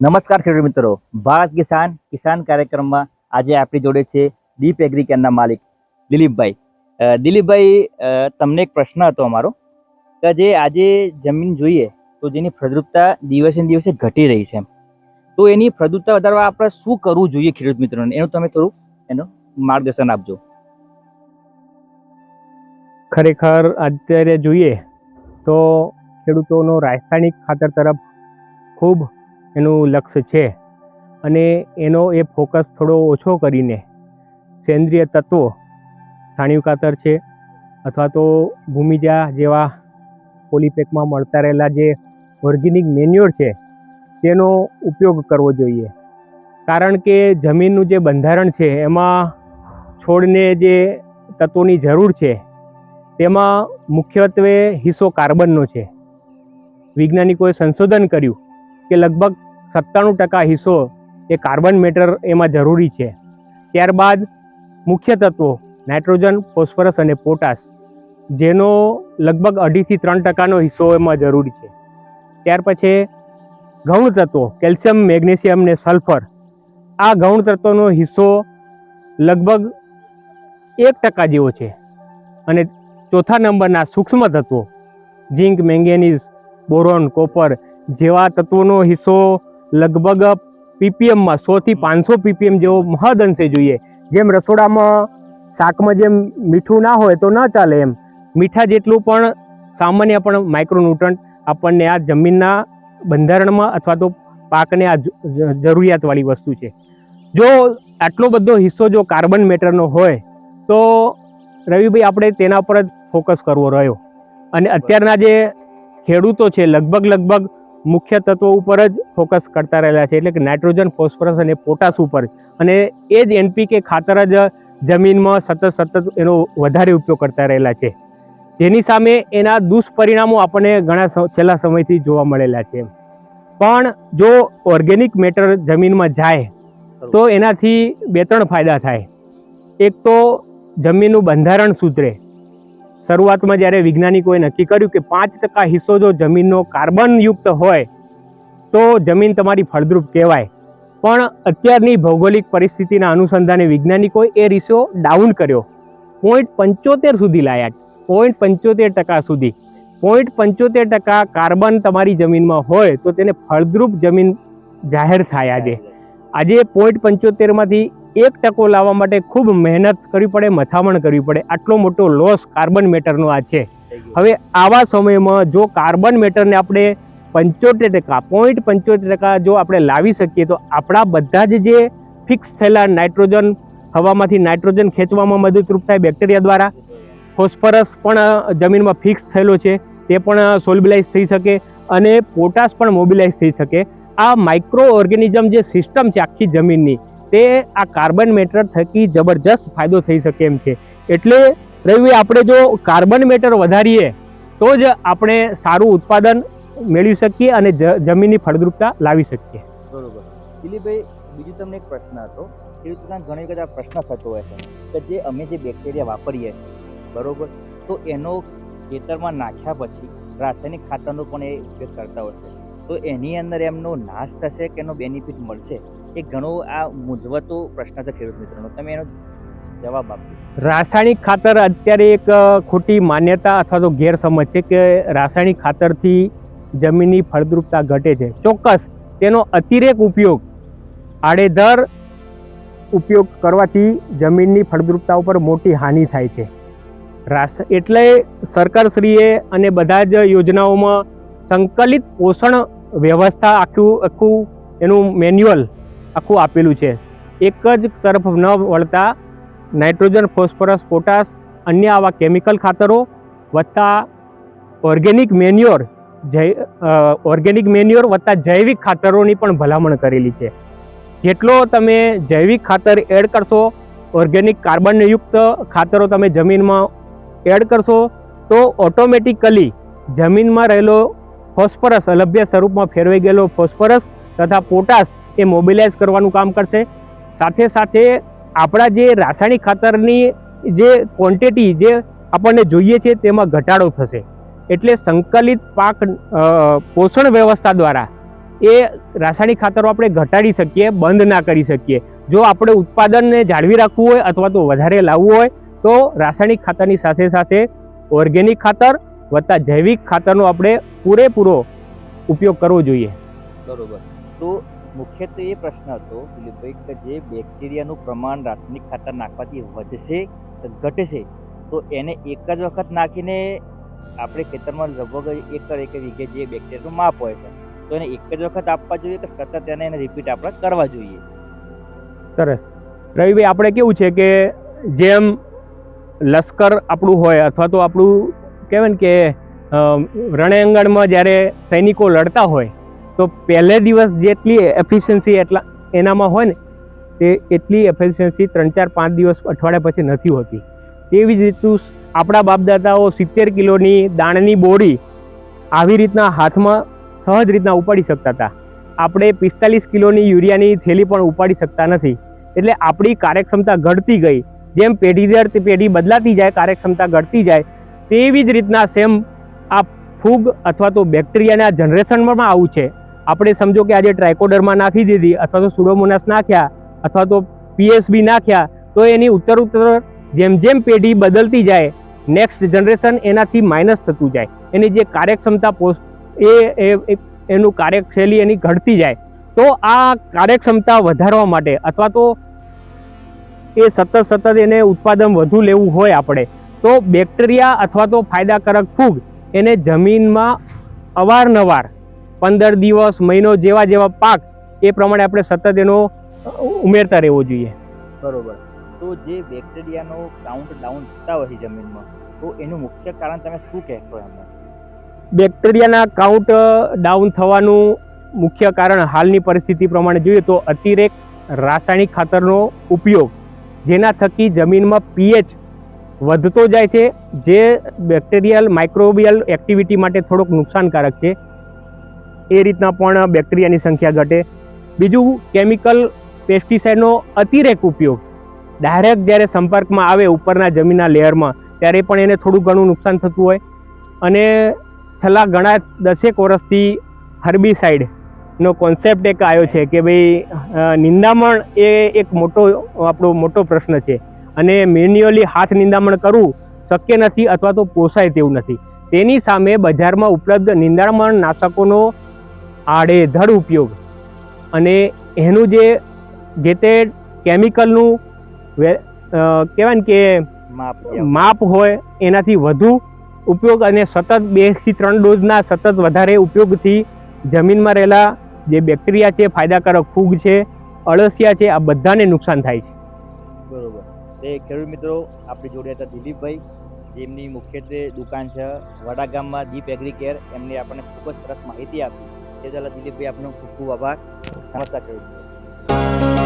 નમસ્કાર ખેડૂત મિત્રો. ભારત કિસાન કિસાન કાર્યક્રમમાં આજે આપણી જોડે છે દીપ એગ્રીકેરના માલિક દિલીપભાઈ. દિલીપભાઈ તમને એક પ્રશ્ન હતો અમારો કે જે આજે જમીન જોઈએ તો જેની ફળદ્રુપતા દિવસે દિવસે ઘટી રહી છે તો એની ફળદ્રુપતા વધારવા આપણે શું કરવું જોઈએ ખેડૂત મિત્રોને? એનું તમે થોડું એનું માર્ગદર્શન આપજો. ખરેખર અત્યારે જોઈએ તો ખેડૂતોનો રાસાયણિક ખાતર તરફ ખૂબ એનું લક્ષ્ય છે. અને એનો એ ફોકસ થોડો ઓછો કરીને સેન્દ્રિય તત્વો છાણિયું ખાતર છે, અથવા તો ભૂમિજા જેવા પોલીપેકમાં મળતા રહેલા જે ઓર્ગેનિક મેન્યોર છે, તેનો ઉપયોગ કરવો જોઈએ. કારણ કે જમીનનું જે બંધારણ છે, એમાં છોડને જે તત્વોની જરૂર છે, તેમાં મુખ્યત્વે હિસ્સો કાર્બનનો છે. વૈજ્ઞાનિકોએ સંશોધન કર્યું કે લગભગ સત્તાણું ટકા હિસ્સો એ કાર્બન મેટર એમાં જરૂરી છે. ત્યારબાદ મુખ્ય તત્વો નાઇટ્રોજન, ફોસ્ફરસ અને પોટાશ, જેનો લગભગ અઢીથી ત્રણ ટકાનો હિસ્સો એમાં જરૂરી છે. ત્યાર પછી ગૌણ તત્વો, કેલ્શિયમ, મેગ્નેશિયમ ને સલ્ફર, આ ગૌણ તત્વોનો હિસ્સો લગભગ એક ટકા જેવો છે. અને ચોથા નંબરના સૂક્ષ્મ તત્વો, ઝીંક, મેંગેનીઝ, બોરોન, કોપર જેવા તત્વોનો હિસ્સો લગભગ પીપીએમમાં સોથી પાંચસો પીપીએમ જેવો મહદ અંશે જોઈએ. જેમ રસોડામાં શાકમાં જેમ મીઠું ના હોય તો ના ચાલે એમ. મીઠા જેટલું પણ સામાન્ય પણ માઇક્રોન્યુટ્રન્ટ આપણને આ જમીનના બંધારણમાં અથવા તો પાકને આ જરૂરિયાતવાળી વસ્તુ છે. જો આટલો બધો હિસ્સો જો કાર્બન મેટરનો હોય, તો રવિભાઈ આપણે તેના પર જ ફોકસ કરવો રહ્યો. અને અત્યારના જે ખેડૂતો છે લગભગ લગભગ મુખ્ય તત્વો ઉપર જ ફોકસ કરતા રહેલા છે. એટલે કે નાઇટ્રોજન ફોસ્ફરસ અને પોટાશ ઉપર અને એ જ એનપીકે ખાતર જ જમીનમાં સતત સતત એનો વધારે ઉપયોગ કરતા રહેલા છે. જેની સામે એના દુષ્પરિણામો આપણને ઘણા છેલ્લા સમયથી જોવા મળેલા છે. પણ જો ઓર્ગેનિક મેટર જમીનમાં જાય તો એનાથી બે ત્રણ ફાયદા થાય. એક તો જમીનનું બંધારણ સુધરે. શરૂઆતમાં જ્યારે વૈજ્ઞાનિકોએ નક્કી કર્યું કે પાંચ ટકા હિસ્સો જો જમીનનો કાર્બનયુક્ત હોય, તો જમીન તમારી ફળદ્રુપ કહેવાય. પણ અત્યારની ભૌગોલિક પરિસ્થિતિના અનુસંધાને વૈજ્ઞાનિકોએ એ રેશિયો ડાઉન કર્યો. પોઈન્ટ પંચોતેર સુધી લાયા. પોઈન્ટ પંચોતેર ટકા સુધી. પોઈન્ટ પંચોતેર ટકા કાર્બન તમારી જમીનમાં હોય, તો તેને ફળદ્રુપ જમીન જાહેર થાય આજે. આજે પોઈન્ટ પંચોતેરમાંથી એક ટકો લાવવા માટે ખૂબ મહેનત કરવી પડે, મથામણ કરવી પડે. આટલો મોટો લોસ કાર્બન મેટરનો આ છે. હવે આવા સમયમાં જો કાર્બન મેટરને આપણે પંચોતેર ટકા પોઈન્ટ પંચોતેર ટકા જો આપણે લાવી શકીએ, તો આપણા બધા જ જે ફિક્સ થયેલા નાઇટ્રોજન હવામાંથી નાઇટ્રોજન ખેંચવામાં મદદરૂપ થાય બેક્ટેરિયા દ્વારા. ફોસ્ફરસ પણ જમીનમાં ફિક્સ થયેલો છે, તે પણ સોલ્બિલાઇઝ થઈ શકે અને પોટાશ પણ મોબિલાઇઝ થઈ શકે. આ માઇક્રો ઓર્ગેનિઝમ જે સિસ્ટમ છે આખી જમીનની તે આ કાર્બન મેટર થકી જબરજસ્ત ફાયદો થઈ શકે એમ છે. એટલે રવિ આપણે જો કાર્બન મેટર વધારીએ, તો જ આપણે સારું ઉત્પાદન મેળવી શકીએ અને જમીનની ફળદ્રુપતા લાવી શકીએ. બરોબર. દિલીપભાઈ, બીજું તમને એક પ્રશ્ન હતો. ખેડૂતોના ઘણી બધા પ્રશ્ન થતો હોય છે કે જે અમે જે બેક્ટેરિયા વાપરીએ બરોબર? તો એનો ખેતરમાં નાખ્યા પછી રાસાયણિક ખાતરનો પણ એ ઉપયોગ કરતા હોય છે. તો એની અંદર એમનો નાશ થશે કે એનો બેનિફિટ મળશે? એ ઘણો આ મૂંઝવતો પ્રશ્ન છે ખેડૂત મિત્રોનો. તમે એનો જવાબ આપો રાસાયણિક ખાતર અત્યારે એક ખોટી માન્યતા અથવા તો ગેરસમજ છે કે રાસાયણિક ખાતરથી જમીનની ફળદ્રુપતા ઘટે છે. ચોક્કસ તેનો અતિરેક ઉપયોગ આડેધર ઉપયોગ કરવાથી જમીનની ફળદ્રુપતા ઉપર મોટી હાનિ થાય છે. રાસ, એટલે સરકારશ્રીએ અને બધા જ યોજનાઓમાં સંકલિત પોષણ વ્યવસ્થા આખું આખું એનું મેન્યુઅલ આખું આપેલું છે. એક જ તરફ ન વળતા નાઇટ્રોજન, ફોસ્ફરસ, પોટાશ, અન્ય આવા કેમિકલ ખાતરો વત્તા ઓર્ગેનિક મેન્યોર જૈ ઓર્ગેનિક મેન્યોર વત્તા જૈવિક ખાતરોની પણ ભલામણ કરેલી છે. જેટલો તમે જૈવિક ખાતર એડ કરશો, ઓર્ગેનિક કાર્બનયુક્ત ખાતરો તમે જમીનમાં એડ કરશો, તો ઓટોમેટિકલી જમીનમાં રહેલો ફોસ્ફરસ અલભ્ય સ્વરૂપમાં ફેરવાઈ ગયેલો ફોસ્ફરસ તથા પોટાશ એ મોબિલાઇઝ કરવાનું કામ કરશે. સાથે સાથે આપણા જે રાસાયણિક ખાતરની જે ક્વોન્ટિટી જે આપણને જોઈએ છે તેમાં ઘટાડો થશે. એટલે સંકલિત પાક પોષણ વ્યવસ્થા દ્વારા એ રાસાયણિક ખાતરો આપણે ઘટાડી શકીએ, બંધ ના કરી શકીએ. જો આપણે ઉત્પાદનને જાળવી રાખવું હોય અથવા તો વધારે લાવવું હોય, તો રાસાયણિક ખાતરની સાથે સાથે ઓર્ગેનિક ખાતર વત્તા જૈવિક ખાતરનો આપણે પૂરેપૂરો ઉપયોગ કરવો જોઈએ. બરોબર. તો મુખ્યત્વે એ પ્રશ્ન હતો, દિલીપભાઈ, કે જે બેક્ટેરિયાનું પ્રમાણ રાસાયણિક ખાતર નાખવાથી વધશે કે ઘટશે, તો એને એક જ વખત નાખીને આપણે ખેતરમાં લગભગ એકર એક વીઘે જે બેક્ટેરિયાનું માપ હોય છે, તો એને એક જ વખત આપવા જોઈએ કે સતત એને એને રિપીટ આપણે કરવા જોઈએ? સરસ. રવિભાઈ, આપણે કેવું છે કે જેમ લશ્કર આપણું હોય અથવા તો આપણું કહેવાય ને કે રણાંગણમાં જ્યારે સૈનિકો લડતા હોય તો પહેલે દિવસ જેટલી એફિશિયન્સી એટલા એનામાં હોય ને, તે એટલી એફિશિયન્સી ત્રણ ચાર પાંચ દિવસ અઠવાડિયા પછી નથી હોતી. તેવી જ રીતનું આપણા બાપદાદાઓ સિત્તેર કિલોની દાણની બોડી આવી રીતના હાથમાં સહજ રીતના ઉપાડી શકતા હતા. આપણે પિસ્તાલીસ કિલોની યુરિયાની થેલી પણ ઉપાડી શકતા નથી. એટલે આપણી કાર્યક્ષમતા ઘટતી ગઈ. જેમ પેઢી દર પેઢી બદલાતી જાય, કાર્યક્ષમતા ઘટતી જાય, તેવી જ રીતના સેમ આ ફૂગ અથવા તો બેક્ટેરિયાના જનરેશનમાં આવું છે. આપણે સમજો કે આજે ટ્રાયકોડરમાં નાખી દીધી, અથવા તો સુડોમોનાસ નાખ્યા, અથવા તો પીએસબી નાખ્યા, તો એની ઉત્તર ઉત્તર જેમ જેમ પેઢી બદલતી જાય નેક્સ્ટ જનરેશન એનાથી માઇનસ થતું જાય. એની જે કાર્યક્ષમતા પોસ્ટ એ એનું કાર્યશૈલી એની ઘટતી જાય. તો આ કાર્યક્ષમતા વધારવા માટે અથવા તો એ સતત સતત એને ઉત્પાદન વધુ લેવું હોય આપણે, તો બેક્ટેરિયા અથવા તો ફાયદાકારક ફૂગ એને જમીનમાં અવારનવાર પંદર દિવસ મહિનો જેવા જેવા પાક એ પ્રમાણે આપણે સતત એનો ઉમેરતા રહેવો જોઈએ. બરોબર. તો જે બેક્ટેરિયાનો કાઉન્ટ ડાઉન થતા હોય જમીનમાં તો એનું મુખ્ય કારણ તમે શું કહેશો એમને? બેક્ટેરિયાના કાઉન્ટ ડાઉન થવાનું મુખ્ય કારણ હાલની પરિસ્થિતિ પ્રમાણે જોઈએ તો અતિરેક રાસાયણિક ખાતરનો ઉપયોગ જેના થકી જમીનમાં પીએચ વધતો જાય છે જે બેક્ટેરિયલ માઇક્રોબિયલ એક્ટિવિટી માટે થોડોક નુકસાનકારક છે. એ રીતના પણ બેક્ટેરિયાની સંખ્યા ઘટે. બીજું કેમિકલ પેસ્ટિસાઇડનો અતિરેક ઉપયોગ. ડાયરેક્ટ જ્યારે સંપર્કમાં આવે ઉપરના જમીનના લેયરમાં, ત્યારે પણ એને થોડું ઘણું નુકસાન થતું હોય. અને છેલ્લા ઘણા દસેક વર્ષથી હર્બીસાઇડનો કોન્સેપ્ટ એક આવ્યો છે કે ભાઈ નિંદામણ એ એક મોટો, આપણો મોટો પ્રશ્ન છે. અને મેન્યુઅલી હાથ નિંદામણ કરવું શક્ય નથી અથવા તો પોસાય તેવું નથી. તેની સામે બજારમાં ઉપલબ્ધ નિંદામણ નાશકોનો આડેધડ ઉપયોગ. અને એનું જે જે તે કેમિકલનું કહેવાય ને કે માપ માપ હોય એનાથી વધુ ઉપયોગ અને સતત બેથી ત્રણ ડોઝના સતત વધારે ઉપયોગથી જમીનમાં રહેલા જે બેક્ટેરિયા છે ફાયદાકારક ફૂગ છે અળસિયા છે આ બધાને નુકસાન થાય છે. બરોબર. તે ખેડૂત મિત્રો આપણી જોડે હતા દિલીપભાઈ. જેમની મુખ્યત્વે દુકાન છે વડા ગામમાં દીપ એગ્રીકેર એમને આપણને ખૂબ જ સરસ માહિતી આપી. એ જલા દિલીપભાઈ આપનો ખૂબ ખૂબ આભાર નમસ્કાર ખેડૂત